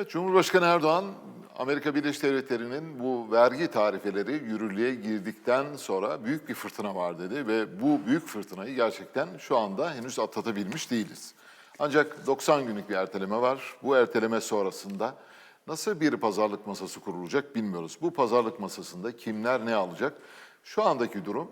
Evet, Cumhurbaşkanı Erdoğan, Amerika Birleşik Devletleri'nin bu vergi tarifeleri yürürlüğe girdikten sonra büyük bir fırtına var dedi ve bu büyük fırtınayı gerçekten şu anda henüz atlatabilmiş değiliz. Ancak 90 günlük bir erteleme var. Bu erteleme sonrasında nasıl bir pazarlık masası kurulacak bilmiyoruz. Bu pazarlık masasında kimler ne alacak? Şu andaki durum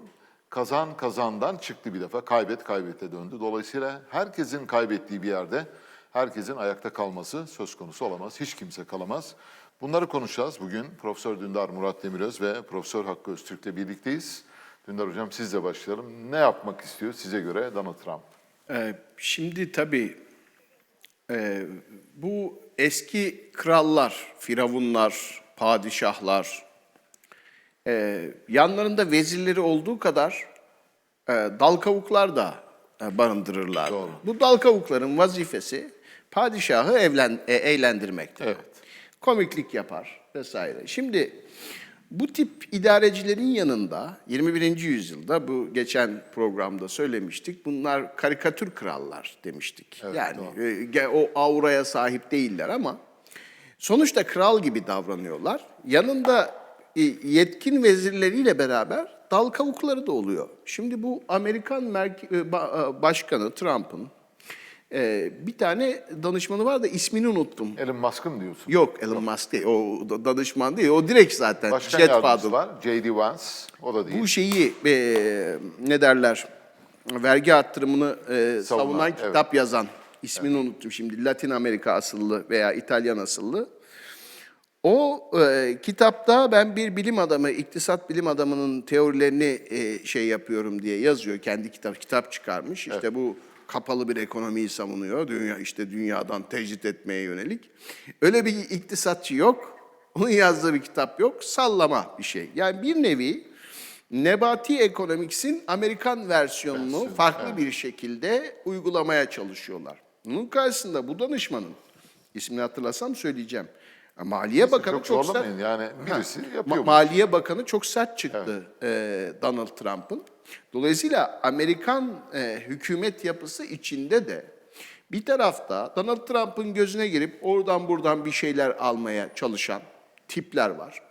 kazan kazandan çıktı bir defa. Kaybet kaybete döndü. Dolayısıyla herkesin kaybettiği bir yerde herkesin ayakta kalması söz konusu olamaz. Hiç kimse kalamaz. Bunları konuşacağız bugün. Profesör Dündar Murat Demiröz ve Profesör Hakkı Öztürk'le birlikteyiz. Dündar Hocam sizle başlayalım. Ne yapmak istiyor size göre Donald Trump? Ee, Şimdi tabii e, bu eski krallar, firavunlar, padişahlar, e, yanlarında vezirleri olduğu kadar e, dal kavuklar da e, barındırırlar. Doğru. Bu dal kavukların vazifesi padişahı evlen, e, eğlendirmektir. Evet. Komiklik yapar vesaire. Şimdi bu tip idarecilerin yanında 21. yüzyılda bu geçen programda söylemiştik. Bunlar karikatür krallar demiştik. yani e, ge- o auraya sahip değiller ama sonuçta kral gibi davranıyorlar. Yanında e, yetkin vezirleriyle beraber dal kavukları da oluyor. Şimdi bu Amerikan e, e, başkanı Trump'ın e, bir tane danışmanı var da ismini unuttum. Elon Musk'ın diyorsun. Yok Elon Musk değil. O da- danışman değil. O direkt zaten. Başkan Jet yardımcısı Fadıl. var. J.D. Vance. O da değil. Bu şeyi e, ne derler? Vergi arttırımını e, savunan evet. kitap yazan. ismini unuttum şimdi. Latin Amerika asıllı veya İtalyan asıllı. O e, kitapta ben bir bilim adamı, iktisat bilim adamının teorilerini e, şey yapıyorum diye yazıyor. Kendi kitap kitap çıkarmış. İşte bu kapalı bir ekonomiyi savunuyor. Dünya işte dünyadan tecrit etmeye yönelik. Öyle bir iktisatçı yok. Onun yazdığı bir kitap yok. Sallama bir şey. Yani bir nevi Nebati Economics'in Amerikan versiyonunu farklı bir şekilde uygulamaya çalışıyorlar. Bunun karşısında bu danışmanın, ismini hatırlasam söyleyeceğim. Maliye Bakanı Çok çok, sert, yani birisi Ma- yapıyor. Maliye Bakanı çok sert çıktı e, Donald Trump'ın. Dolayısıyla Amerikan e, hükümet yapısı içinde de bir tarafta Donald Trump'ın gözüne girip oradan buradan bir şeyler almaya çalışan tipler var.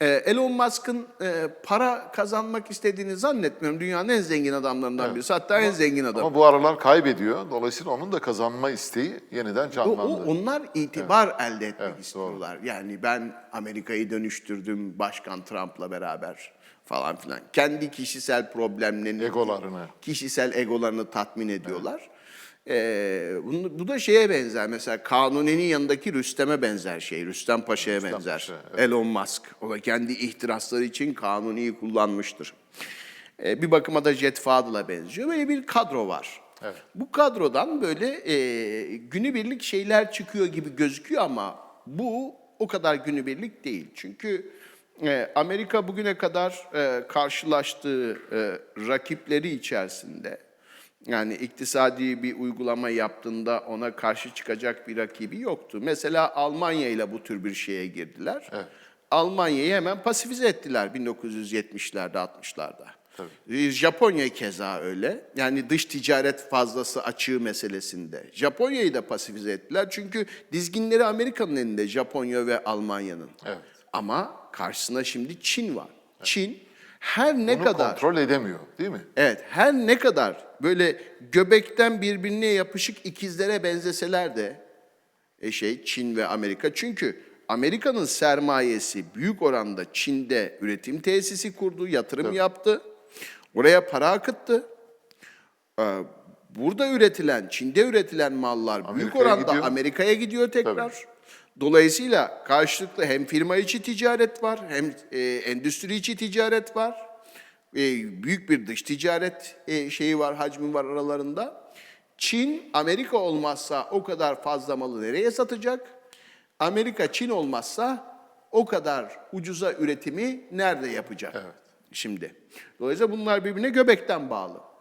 E, Elon Musk'ın e, para kazanmak istediğini zannetmiyorum. Dünyanın en zengin adamlarından birisi. Hatta en zengin adam. Ama bu aralar kaybediyor. Dolayısıyla onun da kazanma isteği yeniden O, canlandı. o- onlar itibar elde etmek Evet, istiyorlar. Yani ben Amerika'yı dönüştürdüm Başkan Trump'la beraber falan filan. Kendi kişisel problemlerini, Egolarını. kişisel egolarını tatmin ediyorlar. Ee, bunu, bu da şeye benzer mesela Kanuni'nin yanındaki Rüstem'e benzer şey. Rüstem Paşa'ya benzer. Paşa, Elon Musk. O da kendi ihtirasları için Kanuni'yi kullanmıştır. Ee, bir bakıma da Jet Fadıl'a benziyor. Böyle bir kadro var. Bu kadrodan böyle e, günübirlik şeyler çıkıyor gibi gözüküyor ama bu o kadar günübirlik değil. Çünkü Amerika bugüne kadar e, karşılaştığı e, rakipleri içerisinde yani iktisadi bir uygulama yaptığında ona karşı çıkacak bir rakibi yoktu. Mesela Almanya ile bu tür bir şeye girdiler. Almanya'yı hemen pasifize ettiler 1970'lerde 60'larda. Ee, Japonya keza öyle. Yani dış ticaret fazlası açığı meselesinde. Japonya'yı da pasifize ettiler. Çünkü dizginleri Amerika'nın elinde Japonya ve Almanya'nın. Evet. Ama karşısında şimdi Çin var. Çin her ne Bunu kadar kontrol edemiyor değil mi? Evet, her ne kadar böyle göbekten birbirine yapışık ikizlere benzeseler de e şey Çin ve Amerika çünkü Amerika'nın sermayesi büyük oranda Çin'de üretim tesisi kurdu, yatırım yaptı. Oraya para akıttı. Ee, Burada üretilen, Çin'de üretilen mallar büyük Amerika'ya oranda gidiyor. Amerika'ya gidiyor tekrar. Dolayısıyla karşılıklı hem firma içi ticaret var, hem e, endüstri içi ticaret var. E, büyük bir dış ticaret e, şeyi var, hacmi var aralarında. Çin, Amerika olmazsa o kadar fazla malı nereye satacak? Amerika, Çin olmazsa o kadar ucuza üretimi nerede yapacak? Şimdi. Dolayısıyla bunlar birbirine göbekten bağlı.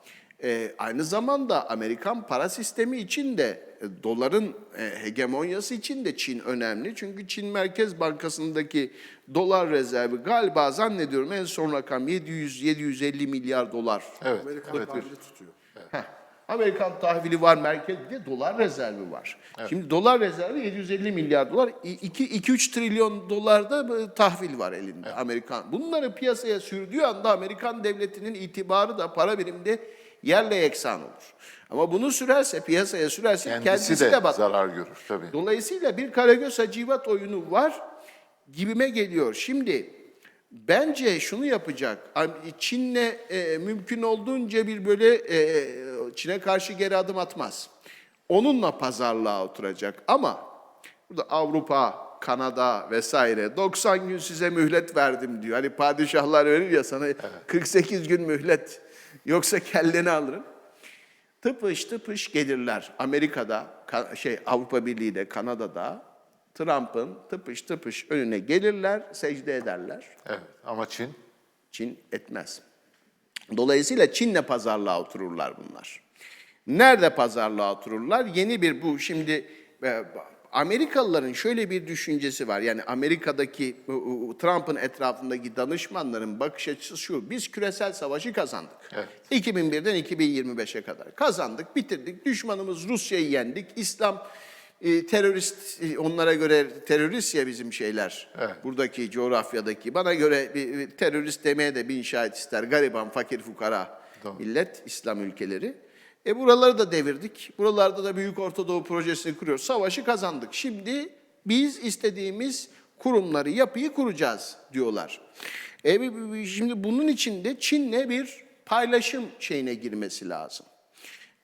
Ee, aynı zamanda Amerikan para sistemi için de e, doların e, hegemonyası için de Çin önemli. Çünkü Çin Merkez Bankası'ndaki dolar rezervi galiba zannediyorum en son rakam 700-750 milyar dolar. Evet. Amerikan evet, faili tutuyor. Heh. Amerikan tahvili var, merkez bir de dolar rezervi var. Şimdi dolar rezervi 750 milyar dolar, 2-3 trilyon dolar da bu tahvil var elinde Amerikan. Bunları piyasaya sürdüğü anda Amerikan devletinin itibarı da para biriminde yerle yeksan olur. Ama bunu sürerse, piyasaya sürerse Kendisi, kendisi, de, de batar. zarar görür tabii. Dolayısıyla bir Karagöz Hacivat oyunu var gibime geliyor. Şimdi bence şunu yapacak. Çin'le e, mümkün olduğunca bir böyle e, Çin'e karşı geri adım atmaz. Onunla pazarlığa oturacak ama burada Avrupa, Kanada vesaire 90 gün size mühlet verdim diyor. Hani padişahlar verir ya sana 48 gün mühlet yoksa kelleni alırım. Tıpış tıpış gelirler. Amerika'da, ka- şey Avrupa Birliği'de, Kanada'da Trump'ın tıpış tıpış önüne gelirler, secde ederler. Evet. Ama Çin Çin etmez. Dolayısıyla Çin'le pazarlığa otururlar bunlar. Nerede pazarlığa otururlar? Yeni bir bu şimdi e, Amerikalıların şöyle bir düşüncesi var. Yani Amerika'daki Trump'ın etrafındaki danışmanların bakış açısı şu. Biz küresel savaşı kazandık. Evet. 2001'den 2025'e kadar kazandık, bitirdik. Düşmanımız Rusya'yı yendik. İslam e, terörist, e, onlara göre terörist ya bizim şeyler. Evet. Buradaki coğrafyadaki. Bana göre bir, bir terörist demeye de bin şahit ister. Gariban, fakir, fukara Doğru. millet, İslam ülkeleri. E buraları da devirdik. Buralarda da Büyük Ortadoğu Projesi'ni kuruyoruz. Savaşı kazandık. Şimdi biz istediğimiz kurumları, yapıyı kuracağız diyorlar. E, şimdi bunun için de Çin'le bir paylaşım şeyine girmesi lazım.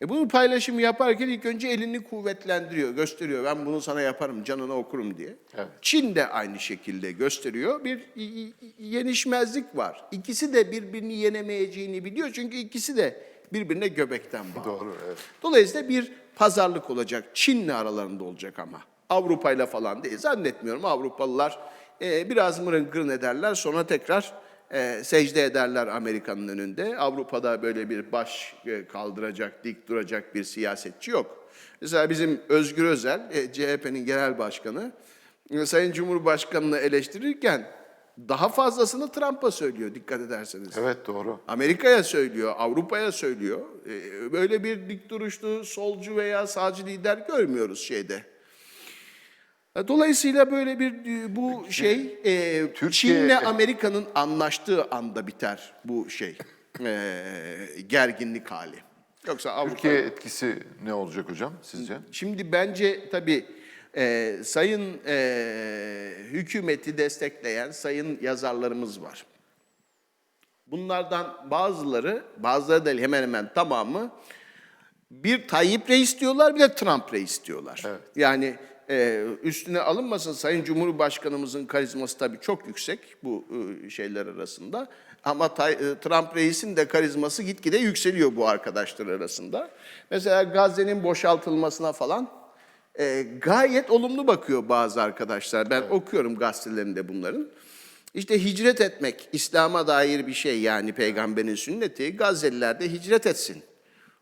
E bunu paylaşım yaparken ilk önce elini kuvvetlendiriyor, gösteriyor. Ben bunu sana yaparım, canını okurum diye. Evet. Çin de aynı şekilde gösteriyor. Bir yenişmezlik var. İkisi de birbirini yenemeyeceğini biliyor. Çünkü ikisi de birbirine göbekten bağlı. doğru evet. Dolayısıyla bir pazarlık olacak. Çin'le aralarında olacak ama. Avrupa'yla falan değil. Zannetmiyorum Avrupalılar e, biraz mırın kırın ederler. Sonra tekrar e, secde ederler Amerika'nın önünde. Avrupa'da böyle bir baş e, kaldıracak, dik duracak bir siyasetçi yok. Mesela bizim Özgür Özel, e, CHP'nin genel başkanı, e, Sayın Cumhurbaşkanı'nı eleştirirken daha fazlasını Trump'a söylüyor dikkat ederseniz. Evet doğru. Amerika'ya söylüyor, Avrupa'ya söylüyor. Ee, Böyle bir dik duruşlu solcu veya sağcı lider görmüyoruz şeyde. E, Dolayısıyla böyle bir e, bu şey e, Çin'le Amerika'nın anlaştığı anda biter bu şey e, gerginlik hali. Yoksa Avrupa Türkiye etkisi ne olacak hocam sizce? Şimdi bence tabii e, sayın e, hükümeti destekleyen sayın yazarlarımız var. Bunlardan bazıları, bazıları değil hemen hemen tamamı bir Tayyip Reis diyorlar bir de Trump Reis diyorlar. Evet. Yani e, üstüne alınmasın Sayın Cumhurbaşkanımızın karizması tabii çok yüksek bu e, şeyler arasında. Ama Tay- e, Trump Reis'in de karizması gitgide yükseliyor bu arkadaşlar arasında. Mesela Gazze'nin boşaltılmasına falan e, gayet olumlu bakıyor bazı arkadaşlar. Ben okuyorum gazetelerinde bunların. İşte hicret etmek, İslam'a dair bir şey yani peygamberin sünneti, Gazze'liler de hicret etsin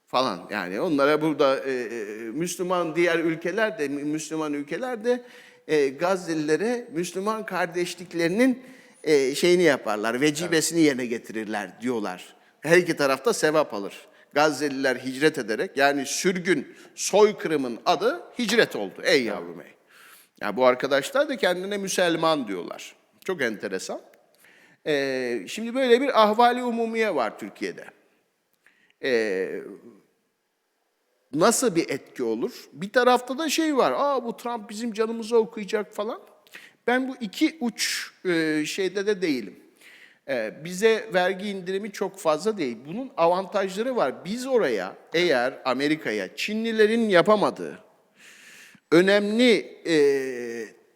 falan. Yani onlara burada e, e, Müslüman diğer ülkeler de, Müslüman ülkeler de e, Gazze'lilere Müslüman kardeşliklerinin e, şeyini yaparlar, vecibesini yerine getirirler diyorlar. Her iki tarafta sevap alır. Gazze'liler hicret ederek yani sürgün, soykırımın adı hicret oldu ey yavrum ey. Ya bu arkadaşlar da kendine Müslüman diyorlar. Çok enteresan. Ee, şimdi böyle bir ahvali umumiye var Türkiye'de. Ee, nasıl bir etki olur? Bir tarafta da şey var. Aa bu Trump bizim canımızı okuyacak falan. Ben bu iki uç e, şeyde de değilim. Ee, bize vergi indirimi çok fazla değil. Bunun avantajları var. Biz oraya eğer Amerika'ya Çinlilerin yapamadığı önemli e,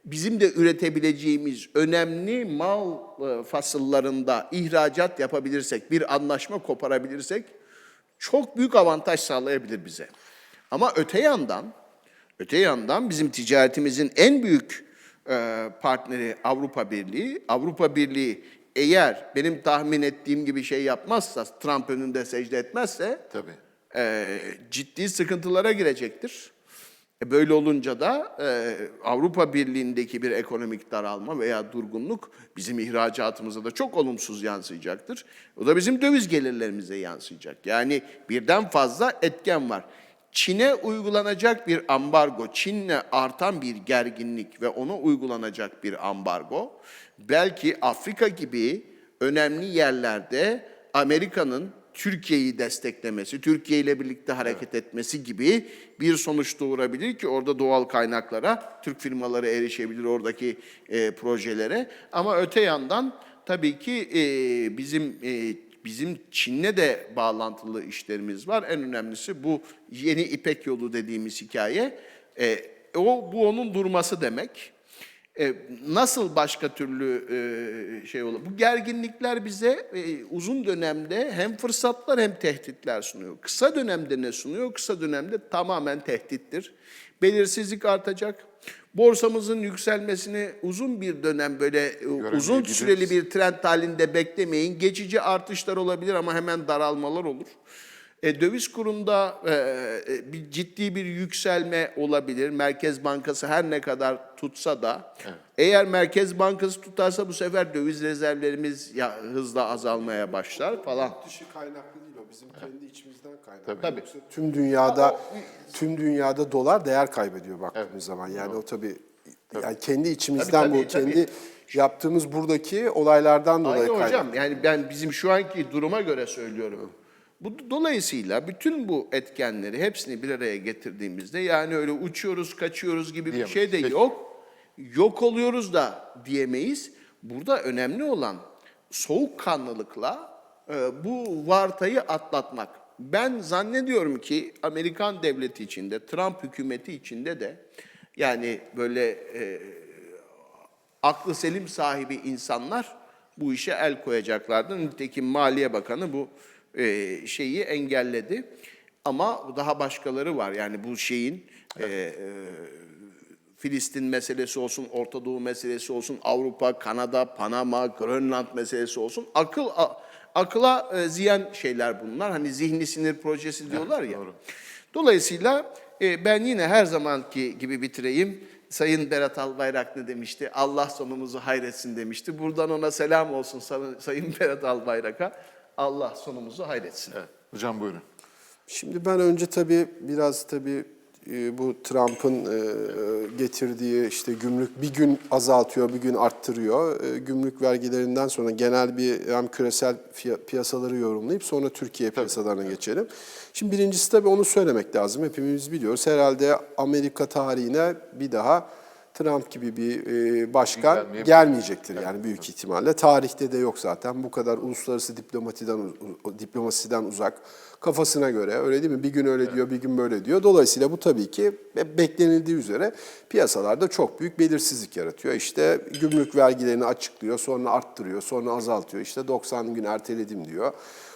bizim de üretebileceğimiz önemli mal e, fasıllarında ihracat yapabilirsek, bir anlaşma koparabilirsek çok büyük avantaj sağlayabilir bize. Ama öte yandan, öte yandan bizim ticaretimizin en büyük e, partneri Avrupa Birliği. Avrupa Birliği eğer benim tahmin ettiğim gibi şey yapmazsa, Trump önünde secde etmezse Tabii. e, ciddi sıkıntılara girecektir. E böyle olunca da e, Avrupa Birliği'ndeki bir ekonomik daralma veya durgunluk bizim ihracatımıza da çok olumsuz yansıyacaktır. O da bizim döviz gelirlerimize yansıyacak. Yani birden fazla etken var. Çin'e uygulanacak bir ambargo, Çin'le artan bir gerginlik ve ona uygulanacak bir ambargo, belki Afrika gibi önemli yerlerde Amerika'nın Türkiye'yi desteklemesi, Türkiye ile birlikte hareket etmesi gibi bir sonuç doğurabilir ki orada doğal kaynaklara Türk firmaları erişebilir oradaki e, projelere. Ama öte yandan tabii ki e, bizim e, bizim Çin'le de bağlantılı işlerimiz var. En önemlisi bu yeni İpek yolu dediğimiz hikaye. E, o bu onun durması demek. E, nasıl başka türlü e, şey olur? Bu gerginlikler bize e, uzun dönemde hem fırsatlar hem tehditler sunuyor. Kısa dönemde ne sunuyor? Kısa dönemde tamamen tehdittir. Belirsizlik artacak. Borsamızın yükselmesini uzun bir dönem böyle e, uzun süreli bir trend halinde beklemeyin. Geçici artışlar olabilir ama hemen daralmalar olur. E, döviz kurunda e, e, bir ciddi bir yükselme olabilir. Merkez Bankası her ne kadar tutsa da eğer Merkez Bankası tutarsa bu sefer döviz rezervlerimiz ya, hızla azalmaya başlar falan. Yurt dışı kaynaklı değil o bizim kendi içimizden kaynaklı. Tabii. Tabii. Yoksa tüm dünyada tüm dünyada dolar değer kaybediyor baktığımız zaman. Yani o tabii yani kendi içimizden Tabii, bu tabii, tabii. kendi yaptığımız buradaki olaylardan dolayı Aynı kaynaklı. hocam yani ben bizim şu anki duruma göre söylüyorum. Bu dolayısıyla bütün bu etkenleri hepsini bir araya getirdiğimizde yani öyle uçuyoruz kaçıyoruz gibi bir Diyemeyiz. şey de Peki. yok. Yok oluyoruz da diyemeyiz. Burada önemli olan soğukkanlılıkla e, bu vartayı atlatmak. Ben zannediyorum ki Amerikan devleti içinde, Trump hükümeti içinde de yani böyle e, aklı selim sahibi insanlar bu işe el koyacaklardır. Nitekim Maliye Bakanı bu e, şeyi engelledi. Ama daha başkaları var. Yani bu şeyin e, e, Filistin meselesi olsun, Orta Doğu meselesi olsun, Avrupa, Kanada, Panama, Grönland meselesi olsun. Akıl a- akıla e, ziyan şeyler bunlar. Hani zihni sinir projesi diyorlar ya. Dolayısıyla e, ben yine her zamanki gibi bitireyim. Sayın Berat Albayrak ne demişti? Allah sonumuzu hayretsin demişti. Buradan ona selam olsun Say- Sayın Berat Albayrak'a. Allah sonumuzu hayretsin. Evet. Hocam buyurun. Şimdi ben önce tabii biraz tabii e, bu Trump'ın e, getirdiği işte gümrük bir gün azaltıyor, bir gün arttırıyor. E, Gümrük vergilerinden sonra genel bir hem küresel piyasaları yorumlayıp sonra Türkiye piyasalarına geçelim. Şimdi birincisi tabii onu söylemek lazım. Hepimiz biliyoruz. Herhalde Amerika tarihine bir daha Trump gibi bir e, başkan gelmeyecektir yani büyük ihtimalle. Tarihte de yok zaten. Bu kadar uluslararası diplomatiden diplomasiden uzak. Kafasına göre öyle değil mi? Bir gün öyle diyor, bir gün böyle diyor. Dolayısıyla bu tabii ki be- beklenildiği üzere piyasalarda çok büyük belirsizlik yaratıyor. İşte gümrük vergilerini açıklıyor, sonra arttırıyor, sonra azaltıyor. İşte 90 gün erteledim diyor.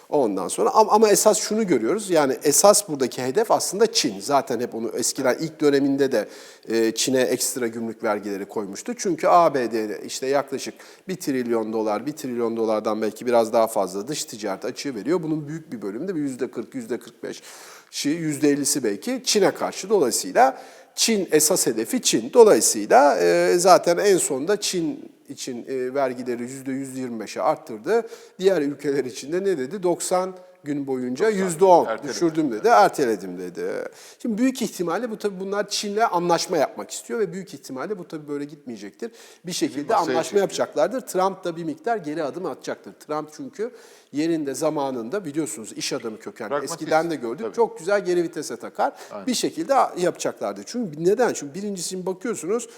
Ondan sonra ama, esas şunu görüyoruz. Yani esas buradaki hedef aslında Çin. Zaten hep onu eskiden ilk döneminde de e, Çin'e ekstra gümrük vergileri koymuştu. Çünkü ABD işte yaklaşık 1 trilyon dolar, 1 trilyon dolardan belki biraz daha fazla dış ticaret açığı veriyor. Bunun büyük bir bölümü de bir %40, %45, şey, %50'si belki Çin'e karşı. Dolayısıyla Çin esas hedefi Çin. Dolayısıyla e, zaten en sonunda Çin için e, vergileri %125'e arttırdı. Diğer ülkeler için de ne dedi? 90 gün boyunca %10 erteledim. düşürdüm dedi, erteledim dedi. Şimdi büyük ihtimalle bu tabii bunlar Çin'le anlaşma yapmak istiyor ve büyük ihtimalle bu tabii böyle gitmeyecektir. Bir şekilde masaya anlaşma çekiyor. yapacaklardır. Trump da bir miktar geri adım atacaktır. Trump çünkü yerinde zamanında biliyorsunuz iş adamı kökenli. Eskiden de gördük. Tabii. Çok güzel geri vitese takar. Bir şekilde yapacaklardı. Çünkü neden? Çünkü birincisi bakıyorsunuz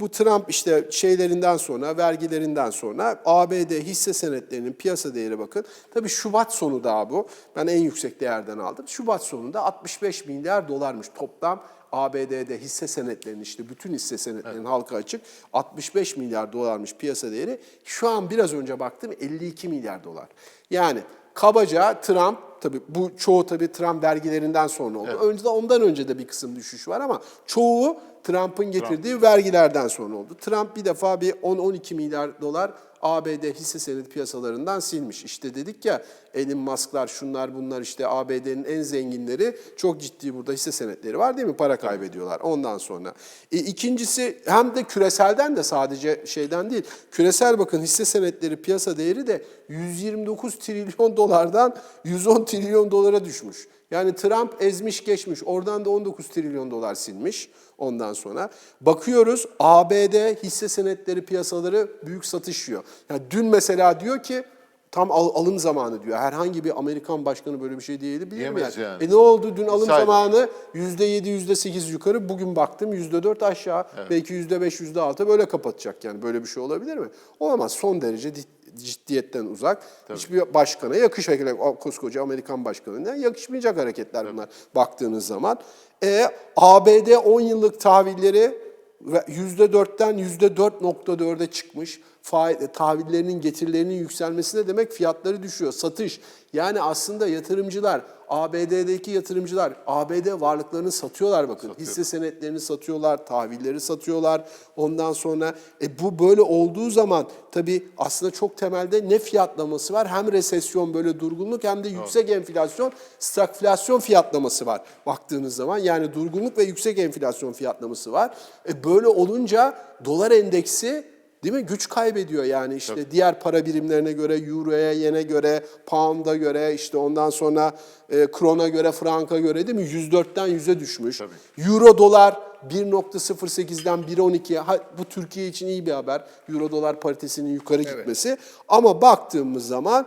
bu Trump işte şeylerinden sonra, vergilerinden sonra ABD hisse senetlerinin piyasa değeri bakın. Tabii Şubat sonu daha bu. Ben en yüksek değerden aldım. Şubat sonunda 65 milyar dolarmış toplam ABD'de hisse senetlerinin işte bütün hisse senetlerinin halka açık 65 milyar dolarmış piyasa değeri. Şu an biraz önce baktım 52 milyar dolar. Yani kabaca Trump tabii bu çoğu tabii Trump vergilerinden sonra oldu. Önce de ondan önce de bir kısım düşüş var ama çoğu Trump'ın getirdiği vergilerden sonra oldu. Trump bir defa bir 10-12 milyar dolar ABD hisse senedi piyasalarından silmiş. İşte dedik ya Elon Musk'lar şunlar bunlar işte ABD'nin en zenginleri çok ciddi burada hisse senetleri var değil mi? Para kaybediyorlar ondan sonra. E, ikincisi hem de küreselden de sadece şeyden değil. Küresel bakın hisse senetleri piyasa değeri de 129 trilyon dolardan 110 trilyon dolara düşmüş. Yani Trump ezmiş geçmiş. Oradan da 19 trilyon dolar silmiş ondan sonra. Bakıyoruz ABD hisse senetleri piyasaları büyük satış yiyor. Yani dün mesela diyor ki tam al- alım zamanı diyor. Herhangi bir Amerikan başkanı böyle bir şey değildi bilir mi? Yani. E ne oldu dün alım Say- zamanı %7 %8 yukarı. Bugün baktım %4 aşağı. Belki %5 %6 böyle kapatacak yani. Böyle bir şey olabilir mi? Olamaz. Son derece ciddiyetten uzak. Hiçbir başkana yakışmayacak. Koskoca Amerikan başkanına yakışmayacak hareketler bunlar baktığınız zaman. E, ABD 10 yıllık tahvilleri ve %4'ten %4.4'e çıkmış. Faiz, tahvillerinin getirilerinin yükselmesi ne demek? Fiyatları düşüyor. Satış. Yani aslında yatırımcılar, ABD'deki yatırımcılar ABD varlıklarını satıyorlar bakın. Hisse senetlerini satıyorlar, tahvilleri satıyorlar. Ondan sonra e, bu böyle olduğu zaman tabii aslında çok temelde ne fiyatlaması var? Hem resesyon böyle durgunluk hem de yüksek enflasyon, stagflasyon fiyatlaması var baktığınız zaman. Yani durgunluk ve yüksek enflasyon fiyatlaması var. E, böyle olunca dolar endeksi Değil mi? Güç kaybediyor yani işte diğer para birimlerine göre, euroya, yene göre, pound'a göre, işte ondan sonra e, krona göre, franka göre değil mi? 104'ten 100'e düşmüş. Euro dolar 1.08'den 1.12'ye. Ha, bu Türkiye için iyi bir haber. Euro dolar paritesinin yukarı gitmesi. Ama baktığımız zaman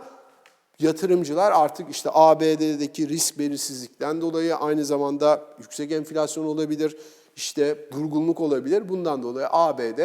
yatırımcılar artık işte ABD'deki risk belirsizlikten dolayı aynı zamanda yüksek enflasyon olabilir, işte durgunluk olabilir. Bundan dolayı ABD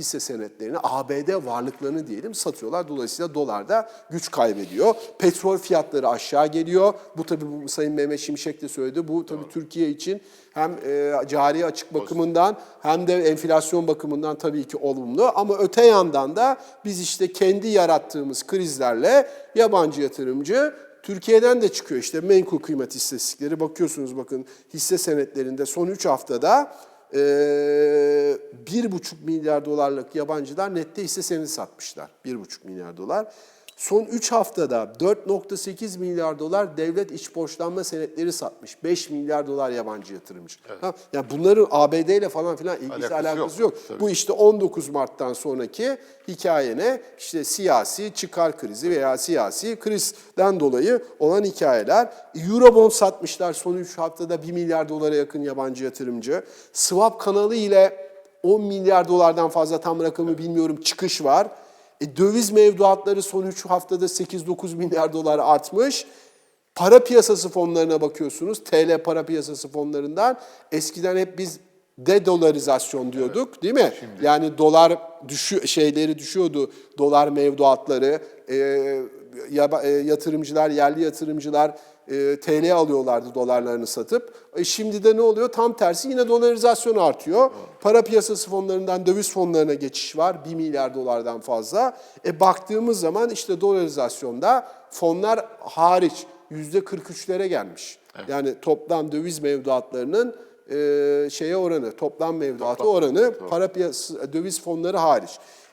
hisse senetlerini, ABD varlıklarını diyelim satıyorlar. Dolayısıyla dolar da güç kaybediyor. Petrol fiyatları aşağı geliyor. Bu tabii bu Sayın Mehmet Şimşek de söyledi. Bu tabii Türkiye için hem e, cari açık bakımından hem de enflasyon bakımından tabii ki olumlu. Ama öte yandan da biz işte kendi yarattığımız krizlerle yabancı yatırımcı Türkiye'den de çıkıyor işte menkul kıymet istatistikleri bakıyorsunuz bakın hisse senetlerinde son 3 haftada 1,5 milyar dolarlık yabancılar nette hisse senedi satmışlar. 1,5 milyar dolar. Son 3 haftada 4.8 milyar dolar devlet iç borçlanma senetleri satmış. 5 milyar dolar yabancı yatırımcı. Ha, yani bunların ABD ile falan filan ilgisi Alakası alakası, yok, yok. tabii. Bu işte 19 Mart'tan sonraki hikayene işte siyasi çıkar krizi veya siyasi krizden dolayı olan hikayeler. Eurobond satmışlar son 3 haftada 1 milyar dolara yakın yabancı yatırımcı. Swap kanalı ile 10 milyar dolardan fazla tam rakamı bilmiyorum çıkış var. E, döviz mevduatları son 3 haftada 8-9 milyar dolar artmış. Para piyasası fonlarına bakıyorsunuz. TL para piyasası fonlarından eskiden hep biz dedolarizasyon diyorduk değil mi? Yani dolar düşü şeyleri düşüyordu. Dolar mevduatları e, e, yatırımcılar, yerli yatırımcılar e, TL alıyorlardı dolarlarını satıp. E, şimdi de ne oluyor? Tam tersi yine dolarizasyon artıyor. Para piyasası fonlarından döviz fonlarına geçiş var. 1 milyar dolardan fazla. E, baktığımız zaman işte dolarizasyonda fonlar hariç %43'lere gelmiş. Yani toplam döviz mevduatlarının e, şeye oranı, toplam mevduatı oranı para piyasası döviz fonları hariç.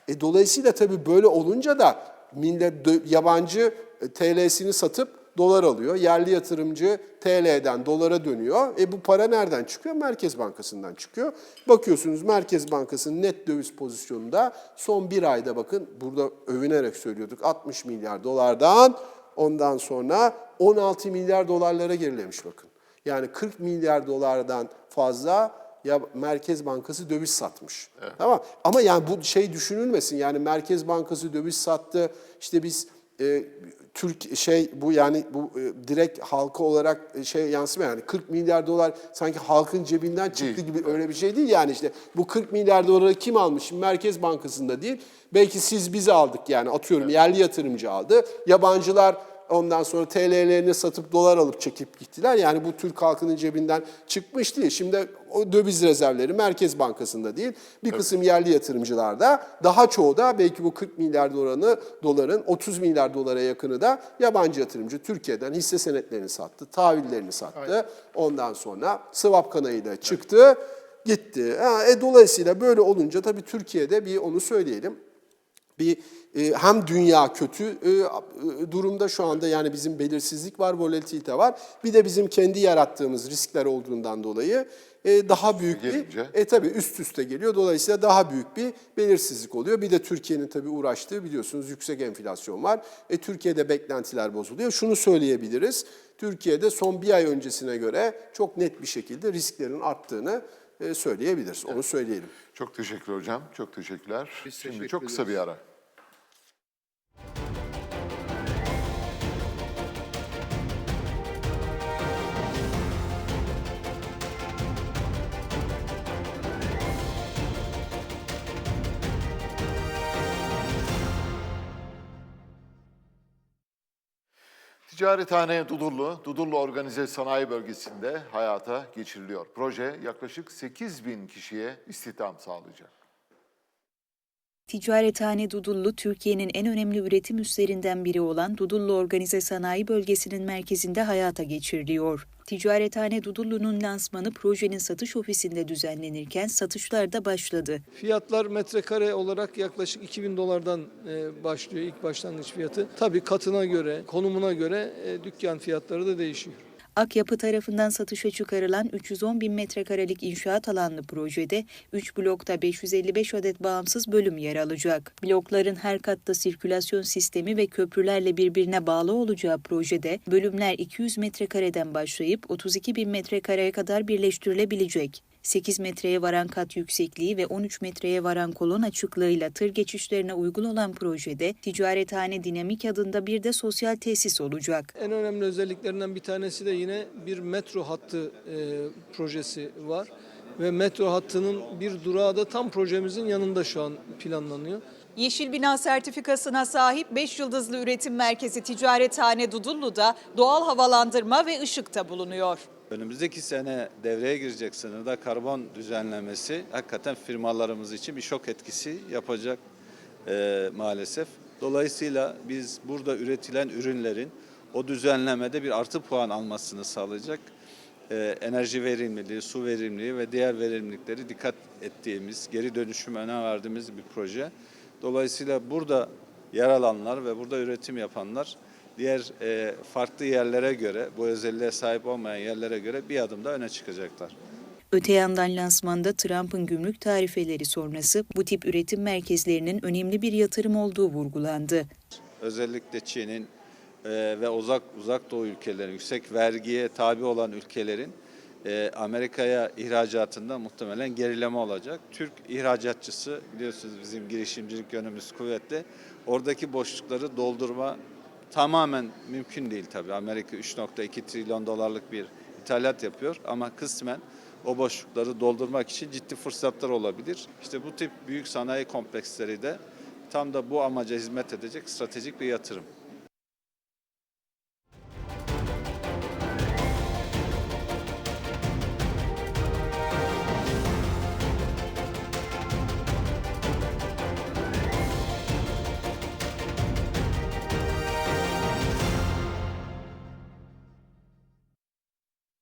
E, dolayısıyla tabii böyle olunca da millet yabancı e, TL'sini satıp dolar alıyor. Yerli yatırımcı TL'den dolara dönüyor. E bu para nereden çıkıyor? Merkez Bankası'ndan çıkıyor. Bakıyorsunuz Merkez Bankası'nın net döviz pozisyonunda son bir ayda bakın burada övünerek söylüyorduk 60 milyar dolardan ondan sonra 16 milyar dolarlara gerilemiş bakın. Yani 40 milyar dolardan fazla ya Merkez Bankası döviz satmış. Tamam Ama yani bu şey düşünülmesin. Yani Merkez Bankası döviz sattı. İşte biz e, Türk şey bu yani bu e, direkt halka olarak e, şey yansımıyor yani 40 milyar dolar sanki halkın cebinden çıktı gibi öyle bir şey değil yani işte bu 40 milyar doları kim almış? Merkez Bankası'nda değil. Belki siz biz aldık yani atıyorum yerli yatırımcı aldı. Yabancılar Ondan sonra TL'lerini satıp dolar alıp çekip gittiler. Yani bu Türk halkının cebinden çıkmış değil. Şimdi o döviz rezervleri Merkez Bankası'nda değil. Bir kısım yerli yatırımcılarda daha çoğu da belki bu 40 milyar dolarını doların 30 milyar dolara yakını da yabancı yatırımcı Türkiye'den hisse senetlerini sattı, tahvillerini sattı. Ondan sonra swap kanalıyla çıktı. gitti. Ha, e, dolayısıyla böyle olunca tabii Türkiye'de bir onu söyleyelim bir e, hem dünya kötü e, e, durumda şu anda yani bizim belirsizlik var, volatilite var. Bir de bizim kendi yarattığımız riskler olduğundan dolayı e, daha büyük bir e tabii üst üste geliyor. Dolayısıyla daha büyük bir belirsizlik oluyor. Bir de Türkiye'nin tabii uğraştığı biliyorsunuz yüksek enflasyon var. E Türkiye'de beklentiler bozuluyor. Şunu söyleyebiliriz. Türkiye'de son bir ay öncesine göre çok net bir şekilde risklerin arttığını söyleyebiliriz. Onu söyleyelim. Çok teşekkür hocam. Çok teşekkürler. Biz Şimdi teşekkür çok kısa bir ara. Ticarethane Dudullu, Dudullu Organize Sanayi Bölgesi'nde hayata geçiriliyor. Proje yaklaşık 8 bin kişiye istihdam sağlayacak. Ticarethane Dudullu, Türkiye'nin en önemli üretim üslerinden biri olan Dudullu Organize Sanayi Bölgesi'nin merkezinde hayata geçiriliyor. Ticarethane Dudullu'nun lansmanı projenin satış ofisinde düzenlenirken satışlar da başladı. Fiyatlar metrekare olarak yaklaşık 2000 dolardan e, başlıyor ilk başlangıç fiyatı. Tabii katına göre, konumuna göre e, dükkan fiyatları da değişiyor. Akyapı tarafından satışa çıkarılan 310 bin metrekarelik inşaat alanlı projede 3 blokta 555 adet bağımsız bölüm yer alacak. Blokların her katta sirkülasyon sistemi ve köprülerle birbirine bağlı olacağı projede bölümler 200 metrekareden başlayıp 32 bin metrekareye kadar birleştirilebilecek. 8 metreye varan kat yüksekliği ve 13 metreye varan kolon açıklığıyla tır geçişlerine uygun olan projede ticarethane dinamik adında bir de sosyal tesis olacak. En önemli özelliklerinden bir tanesi de yine bir metro hattı e, projesi var. Ve metro hattının bir durağı da tam projemizin yanında şu an planlanıyor. Yeşil Bina sertifikasına sahip 5 yıldızlı üretim merkezi Ticarethane Dudullu'da doğal havalandırma ve ışıkta bulunuyor. Önümüzdeki sene devreye girecek sınırda karbon düzenlemesi hakikaten firmalarımız için bir şok etkisi yapacak e, maalesef. Dolayısıyla biz burada üretilen ürünlerin o düzenlemede bir artı puan almasını sağlayacak e, enerji verimliliği, su verimliliği ve diğer verimlilikleri dikkat ettiğimiz, geri dönüşüm önem verdiğimiz bir proje. Dolayısıyla burada yer alanlar ve burada üretim yapanlar diğer e, farklı yerlere göre, bu özelliğe sahip olmayan yerlere göre bir adım da öne çıkacaklar. Öte yandan lansmanda Trump'ın gümrük tarifeleri sonrası bu tip üretim merkezlerinin önemli bir yatırım olduğu vurgulandı. Özellikle Çin'in e, ve uzak uzak doğu ülkelerin, yüksek vergiye tabi olan ülkelerin e, Amerika'ya ihracatında muhtemelen gerileme olacak. Türk ihracatçısı biliyorsunuz bizim girişimcilik yönümüz kuvvetli. Oradaki boşlukları doldurma tamamen mümkün değil tabii. Amerika 3.2 trilyon dolarlık bir ithalat yapıyor ama kısmen o boşlukları doldurmak için ciddi fırsatlar olabilir. İşte bu tip büyük sanayi kompleksleri de tam da bu amaca hizmet edecek stratejik bir yatırım.